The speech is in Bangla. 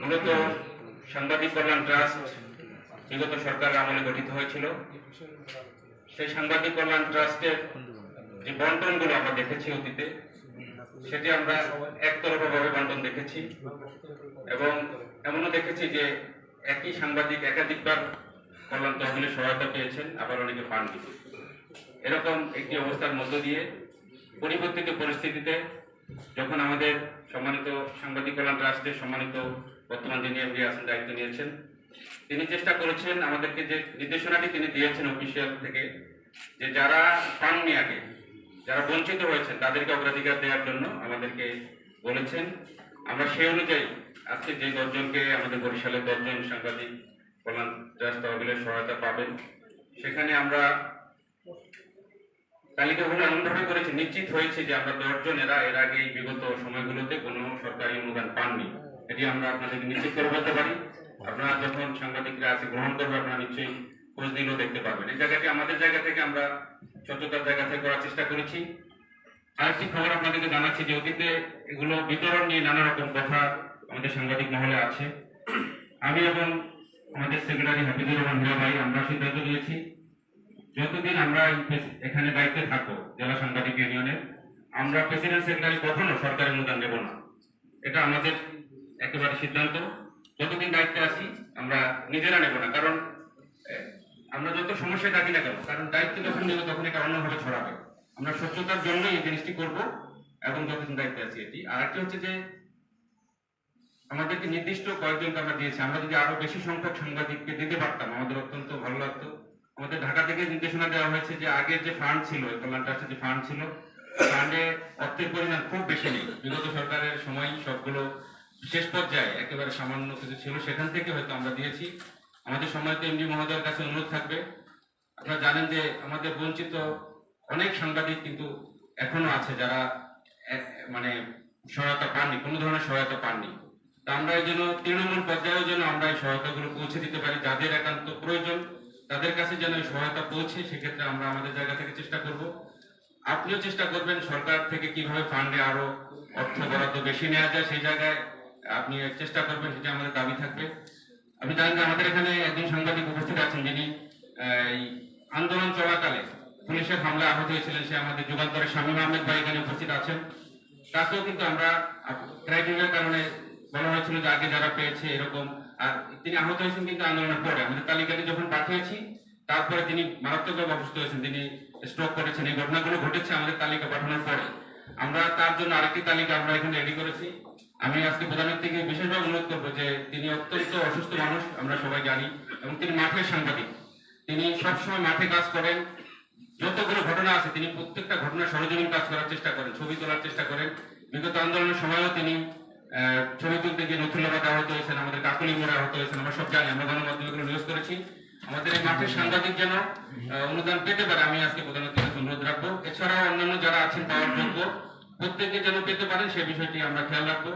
মূলত সাংবাদিক কল্যাণ ট্রাস্ট, বিগত সরকারের আমলে গঠিত হয়েছিল। সেই সাংবাদিক কল্যাণ ট্রাস্টের যে বন্টনগুলো আমরা দেখেছি অতীতে, সেটি আমরা একতরফাভাবে বন্টন দেখেছি। এবং এমনও দেখেছি যে একই সাংবাদিক একাধিকবার কল্যাণ তহবিলের সহায়তা পেয়েছেন, আবার অনেকে পাননি। এরকম একটি অবস্থার মধ্য দিয়ে পরিবর্তিত পরিস্থিতিতে যখন আমাদের সম্মানিত সাংবাদিক কল্যাণ ট্রাস্টের সম্মানিত বর্তমান যিনি এমডি আছেন, দায়িত্ব নিয়েছেন। তিনি চেষ্টা করেছেন আমাদেরকে যে নির্দেশনাটি তিনি দিয়েছেন অফিসিয়াল থেকে, যে যারা পাননি আগে, যারা বঞ্চিত হয়েছেন, তাদেরকে অগ্রাধিকার দেওয়ার জন্য আমাদেরকে বলেছেন। আমরা সেই অনুযায়ী আজকে যে দশজনকে আমাদের বরিশালের দশজন সাংবাদিক কল্যাণ ট্রাস্ট তহবিলের সহায়তা পাবেন, সেখানে আমরা তালিকাগুলো এমনভাবে করেছি, নিশ্চিত হয়েছে যে আমরা দশজন এরা এর আগে এই বিগত সময়গুলোতে কোনো সরকারি অনুদান পাননি। এটি আমরা আপনাদেরকে নিশ্চিত করে বলতে পারি। আপনারা যখন সাংবাদিকরা আছে, গ্রহণ করবে, আপনারা নিশ্চয়ই খোঁজ দিলেও দেখতে পাবেন এই জায়গাটি আমাদের জায়গা থেকে আমরা স্বচ্ছতার জায়গা থেকে করার চেষ্টা করেছি। আরেকটি খবর আপনাদেরকে জানাচ্ছি যে অতীতে এগুলো বিতরণ নিয়ে নানা রকম কথা আমাদের সাংবাদিক মহলে আছে। আমি এবং আমাদের সেক্রেটারি হাফিজুর রহমান ভাই আমরা সিদ্ধান্ত নিয়েছি যতদিন আমরা এখানে দায়িত্বে থাকব, জেলা সাংবাদিক ইউনিয়নের আমরা প্রেসিডেন্ট সেক্রেটারি কখনো সরকারি অনুদান দেব না। এটা আমাদের একেবারে সিদ্ধান্ত। যতদিন দায়িত্বে আছি, আমরা নিজেরা নেব না। কারণ আমরা যত সমস্যায় থাকি না কেন, কারণ দায়িত্ব যখন নেব তখন এটা অন্যভাবে ছড়াবে। আমরা স্বচ্ছতার জন্যই এই জিনিসটি করব এবং যতদিন দায়িত্বে আছি এটি। আর একটি হচ্ছে যে, আমাদেরকে নির্দিষ্ট কয়েকজনকে আমরা দিয়েছি। আমরা যদি আরও বেশি সংখ্যক সাংবাদিককে দিতে পারতাম, আমাদের অত্যন্ত ভালো লাগতো। আমাদের ঢাকা থেকে নির্দেশনা দেওয়া হয়েছে যে আগের যে ফান্ড ছিল কল্যাণ ট্রাস্টের যে ফান্ড ছিল ফান্ডে অর্থের পরিমাণ খুব বেশি নেই। বিগত সরকারের সময় সবগুলো শেষ পর্যায়ে একেবারে সামান্য কিছু ছিল, সেখান থেকে হয়তো আমরা দিয়েছি। আমাদের সময় তো এমডি মহোদয়ের কাছে অনুরোধ থাকবে। আপনারা জানেন যে আমাদের বঞ্চিত অনেক সাংবাদিক কিন্তু এখনও আছে যারা মানে সহায়তা পাননি, কোনো ধরনের সহায়তা পাননি। তা আমরা এই জন্য তৃণমূল পর্যায়েও যেন আমরা এই সহায়তাগুলো পৌঁছে দিতে পারি, যাদের একান্ত প্রয়োজন তাদের কাছে যেন সহায়তা পৌঁছে, সেক্ষেত্রে আমরা আমাদের জায়গা থেকে চেষ্টা করব। আপনিও চেষ্টা করবেন সরকার থেকে কীভাবে ফান্ডে আরও অর্থ বরাদ্দ বেশি নেওয়া যায়, সেই জায়গায় আপনি চেষ্টা করবেন, সেটা আমাদের দাবি থাকবে। আমি জানি আমাদের এখানে একজন সাংবাদিক উপস্থিত আছেন যিনি আন্দোলন চলাকালে পুলিশের হামলা আহত হয়েছিলেন, সে আমাদের যুগান্তরের শামীম আহমেদ ভাই এখানে উপস্থিত আছেন। তাকেও কিন্তু আমরা ক্রাইটেরিয়ার কারণে বলা হয়েছিল যে আগে যারা পেয়েছে এরকম আর তিনি আহত হয়েছেন কিন্তু আন্দোলনের পরে। আমাদের তালিকাটি যখন পাঠিয়েছি তারপরে তিনি মারাত্মকভাবে অসুস্থ হয়েছেন। তিনি স্ট্রোক করেছেন। এই ঘটনাগুলো ঘটেছে আমাদের তালিকা পাঠানোর পরে। আমরা তার জন্য আরেকটি তালিকা আমরা এখানে রেডি করেছি। আমি আজকে প্রধানমন্ত্রীকে বিশেষভাবে অনুরোধ করব যে তিনি অত্যন্ত অসুস্থ মানুষ, আমরা সবাই জানি, এবং তিনি মাঠের সাংবাদিক। তিনি সবসময় মাঠে কাজ করেন। যতগুলো ঘটনা আছে, তিনি প্রত্যেকটা ঘটনা সরজমিন কাজ করার চেষ্টা করেন, ছবি তোলার চেষ্টা করেন। বিগত আন্দোলনের সময়ও তিনি ছবি তুলতে গিয়ে নথুল্লাবাদ আহত হয়েছেন, আমাদের কাকলি মোড়া আহত হয়েছেন, আমরা সব জানি, আমরা গণমাধ্যমে এগুলো নিউজ করেছি। আমাদের এই মাঠের সাংবাদিক যেন অনুদান পেতে পারে, আমি আজকে প্রধানমন্ত্রীর অনুরোধ রাখব। এছাড়াও অন্যান্য যারা আছেন, পাওয়ার যোগ্য প্রত্যেকে যেন পেতে পারেন, সে বিষয়টি আমরা খেয়াল রাখব।